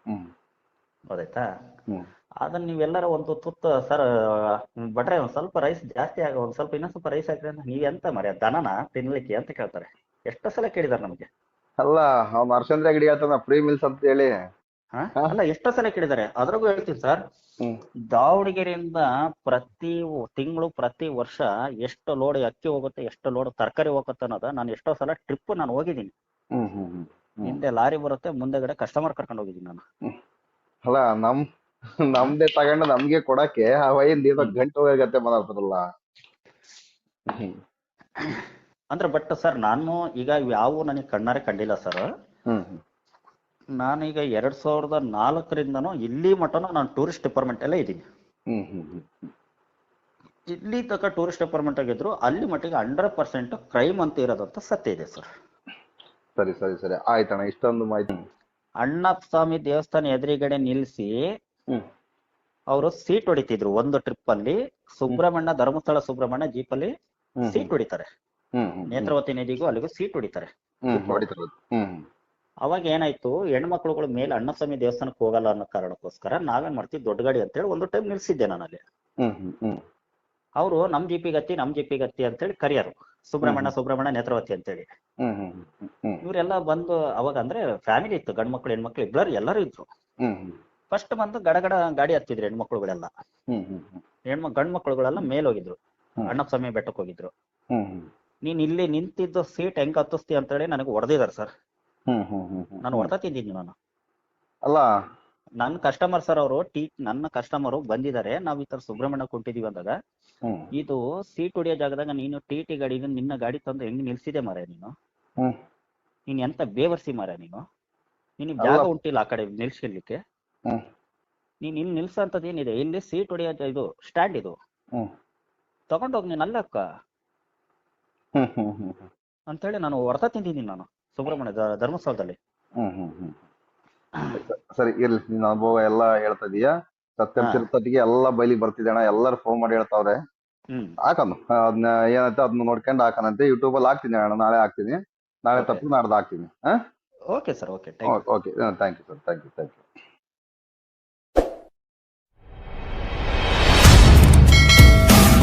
ಹೌದಾಯ್ತಾ? ಅದನ್ನ ನೀವೆಲ್ಲರ ಒಂದು ತುತ್ತ ಸರ್ ಬಟ್ರೆ ಒಂದ್ ಸ್ವಲ್ಪ ರೈಸ್ ಜಾಸ್ತಿ ಆಗ ಒಂದ್ ಸ್ವಲ್ಪ ಇನ್ನೊಂದ್ ಸ್ವಲ್ಪ ರೈಸ್ ಹಾಕ್ರಿ ಅಂದ್ರೆ ನೀವ್ ಎಂತ ಮರ್ಯ ದನನ ತಿನ್ಲಿಕ್ಕೆ ಅಂತ ಕೇಳ್ತಾರೆ. ಎಷ್ಟೋ ಸಲ ಕೇಳಿದಾರೆ ನಮ್ಗೆ. ಅಲ್ಲ ಅವ್ನ ಹರ್ಷೇಂದ್ರ ಗಿಡಿ ಹೇಳ್ತಾನ ಫ್ರೀ ಮಿಲ್ಸ್ ಅಂತ ಹೇಳಿ. ಹಾ? ಅಲ್ಲ ಎಷ್ಟೋ ಸಲ ಕೇಳಿದಾರೆ. ಅದ್ರಾಗೂ ಹೇಳ್ತೀನಿ ಸರ್. ಹ್ಮ್ ದಾವಣಗೆರೆಯಿಂದ ಪ್ರತಿ ತಿಂಗಳು ಪ್ರತಿ ವರ್ಷ ಎಷ್ಟು ಲೋಡ್ ಅಕ್ಕಿ ಹೋಗುತ್ತೆ ಎಷ್ಟು ಲೋಡ್ ತರಕಾರಿ ಹೋಗುತ್ತೆ ಅನ್ನೋದ ನಾನು ಎಷ್ಟೋ ಸಲ ಟ್ರಿಪ್ ನಾನು ಹೋಗಿದ್ದೀನಿ. ಹ್ಮ್ ಹ್ಮ್ ಹ್ಮ್ ಹ್ಮ್ ಹಿಂದೆ ಲಾರಿ ಬರುತ್ತೆ ಮುಂದೆಗಡೆ ಕಸ್ಟಮರ್ ಕರ್ಕೊಂಡು ಹೋಗಿದ್ದೀನಿ ನಾನು. ಅಲ್ಲ ನಮ್ ನಮ್ದೇ ತಗೊಂಡು ನಮ್ಗೆ ಕೊಡಕ್ಕೆ ಆ ವೈನ್ ಏನೋ ಗಂಟು ಹೋಗತ್ತೆ ಮಾತಾಡ್ತಾರಲ್ಲ ಅಂದ್ರೆ ಬಟ್ ಸರ್ ನಾನು ಈಗ ಯಾವ ನನಗೆ ಕಣ್ಣಾರೆ ಕಂಡಿಲ್ಲ ಸರ್ ಹ್ಮ್ ನಾನೀಗ ಎರಡ್ ಸಾವಿರದ ನಾಲ್ಕರಿಂದನೂ ಇಲ್ಲಿ ಮಟನೂ ನಾನು ಟೂರಿಸ್ಟ್ ಡಿಪಾರ್ಟ್ಮೆಂಟ್ ಅಲ್ಲೇ ಇದ್ದೀನಿ. ಹ್ಮ್ ಹ್ಮ್ ಹ್ಮ್ ಹ್ಮ್. ಇಲ್ಲಿ ತನಕ ಟೂರಿಸ್ಟ್ ಡಿಪಾರ್ಟ್ಮೆಂಟ್ ಆಗಿದ್ರು ಅಲ್ಲಿ ಮಟ್ಟಿಗೆ ಹಂಡ್ರೆಡ್ ಪರ್ಸೆಂಟ್ ಕ್ರೈಮ್ ಅಂತ ಇರೋದಂತ ಸತ್ಯ ಇದೆ ಸರ್ ಸರಿ ಸರಿ ಸರಿ. ಆಯ್ತಣ್ಣ ಇಷ್ಟೊಂದು ಮಾಹಿತಿ. ಅಣ್ಣಪ್ಪ ಸ್ವಾಮಿ ದೇವಸ್ಥಾನ ಎದುರುಗಡೆ ನಿಲ್ಸಿ ಅವರು ಸೀಟ್ ಹೊಡಿತಿದ್ರು ಒಂದು ಟ್ರಿಪ್ ಅಲ್ಲಿ ಸುಬ್ರಹ್ಮಣ್ಯ ಧರ್ಮಸ್ಥಳ ಸುಬ್ರಹ್ಮಣ್ಯ ಜೀಪಲ್ಲಿ ಅಲ್ಲಿ ಸೀಟ್ ಹೊಡಿತಾರೆ. ನೇತ್ರಾವತಿ ನದಿಗೂ ಅಲ್ಲಿಗೂ ಸೀಟ್ ಹೊಡಿತಾರೆ. ಅವಾಗ ಏನಾಯ್ತು ಹೆಣ್ಮಕ್ಳುಗಳು ಮೇಲೆ ಅಣ್ಣಸ್ವಾಮಿ ದೇವಸ್ಥಾನಕ್ಕೆ ಹೋಗಲ್ಲ ಅನ್ನೋ ಕಾರಣಕ್ಕೋಸ್ಕರ ನಾವೇನ್ ಮಾಡ್ತೀವಿ ದೊಡ್ಡ ಗಾಡಿ ಅಂತ ಹೇಳಿ ಒಂದು ಟೈಮ್ ನಿಲ್ಸಿದ್ದೆ ನಾನು ಅವರು ನಮ್ ಜಿಪಿಗೆ ಗತ್ತಿ ನಮ್ ಜಿಪಿ ಗತ್ತಿ ಅಂತ ಅಂತೇಳಿ ಕರಿಯರು. ಸುಬ್ರಹ್ಮಣ್ಯ ಸುಬ್ರಹ್ಮಣ್ಯ ನೇತ್ರಾವತಿ ಅಂತೇಳಿ. ಇವರೆಲ್ಲ ಬಂದು ಅವಾಗ ಅಂದ್ರೆ ಫ್ಯಾಮಿಲಿ ಇತ್ತು ಗಂಡ್ ಮಕ್ಳು ಹೆಣ್ಮಕ್ಳು ಇಬ್ಬರು ಎಲ್ಲರೂ ಇದ್ರು. ಫಸ್ಟ್ ಬಂದು ಗಡಗಡ ಗಾಡಿ ಹತ್ತಿದ್ರು ಹೆಣ್ಮಕ್ಳುಗಳೆಲ್ಲ. ಹೆಣ್ಮ ಗಂಡ್ ಮಕ್ಳುಗಳೆಲ್ಲ ಮೇಲ್ ಹೋಗಿದ್ರು. ಅಣ್ಣಪ್ಪ ಸ್ವಾಮಿ ಬೆಟ್ಟಕ್ಕೆ ಹೋಗಿದ್ರು. ನೀನ್ ಇಲ್ಲಿ ನಿಂತಿದ್ದ ಸೀಟ್ ಹೆಂಗ್ ಹತ್ತಿಸ್ತಿ ಅಂತೇಳಿ ನನಗೆ ಹೊಡೆದಿದ್ದಾರೆ ಸರ್. ನಾನು ಹೊಡೆದ ತಿಂದಿದ್ದೀನಿ ನಾನು. ಅಲ್ಲ ನನ್ನ ಕಸ್ಟಮರ್ ಸರ್ ಅವರು ಟಿ ನನ್ನ ಕಸ್ಟಮರ್ ಬಂದಿದ್ದಾರೆ ನಾವ್ ಈ ತರ ಸುಬ್ರಹ್ಮಣ್ಯ ಕೊಟ್ಟಿದೀವಿ ಅಂದಾಗ. ಹ್ಮ್. ಇದು ಸೀಟ್ ಹೊಡಿಯೋ ಜಾಗದಾಗ ನೀನು ಟಿ ಟಿ ಗಾಡಿ ನಿನ್ನ ಗಾಡಿ ತಂದು ಹೆಂಗ್ ನಿಲ್ಸಿದೆ ಮಾರ ನೀನು? ಹ್ಮ್. ನೀನ್ ಎಂತ ಬೇವರ್ಸಿ ಮಾರ ನೀನು? ನೀನು ಜಾಗ ಅಲ್ಲ. ಉಂಟಿಲ್ಲ ಆ ಕಡೆ ನಿಲ್ಸ್ಲಿಕ್ಕೆ. ಹ್ಮ್. ನೀನ್ ಇಲ್ಲಿ ನಿಲ್ಸಂತದ್ ಏನಿದೆ? ಇಲ್ಲಿ ಸೀಟ್ ಹೊಡಿಯೋ ಜ- ಇದು ಸ್ಟ್ಯಾಂಡ್ ಇದು. ಹ್ಮ್. ತಗೊಂಡೋಗಿ ನೀನ್ ಅಲ್ಲಕ್ಕ. ಅಂತ ಹೇಳಿ ಹ್ಮ್ ನಾನು ಹೊರತ ತಿಂದಿದ್ದೀನಿ ನಾನು ಸುಬ್ರಹ್ಮಣ್ಯ ಧರ್ಮಸ್ಥಳದಲ್ಲಿ. ಹ್ಮ್ ಹ್ಮ್ ಹ್ಮ್. ಸರಿ ಇರ್ಲಿ. ನಿನ್ನ ಅನುಭವ ಎಲ್ಲ ಹೇಳ್ತಾ ಇದೀಯಾ. ಸತ್ಯಂ ಹಾ. ಎಲ್ಲಾ ಬೈಲಿ ಬರ್ತಿದೆ ಅಣ್ಣ. ಎಲ್ಲಾರು ಫೋನ್ ಮಾಡಿ ಹೇಳ್ತಾವ್ರೆ. ಹಾಕನು ಅದನ್ನ ಏನಂತೆ ಅದನ್ನ ನೋಡ್ಕೊಂಡು ಹಾಕನಂತೆ. ಯೂಟ್ಯೂಬ್ ಅಲ್ಲಿ ಹಾಕ್ತೀನಿ ಅಣ್ಣ. ನಾಳೆ ಹಾಕ್ತೀನಿ. ನಾಳೆ. ತಪ್ಪು ನಾಡ್ದು ಹಾಕ್ತೀನಿ. ಹಾ? Okay sir okay okay thank you sir thank you thank you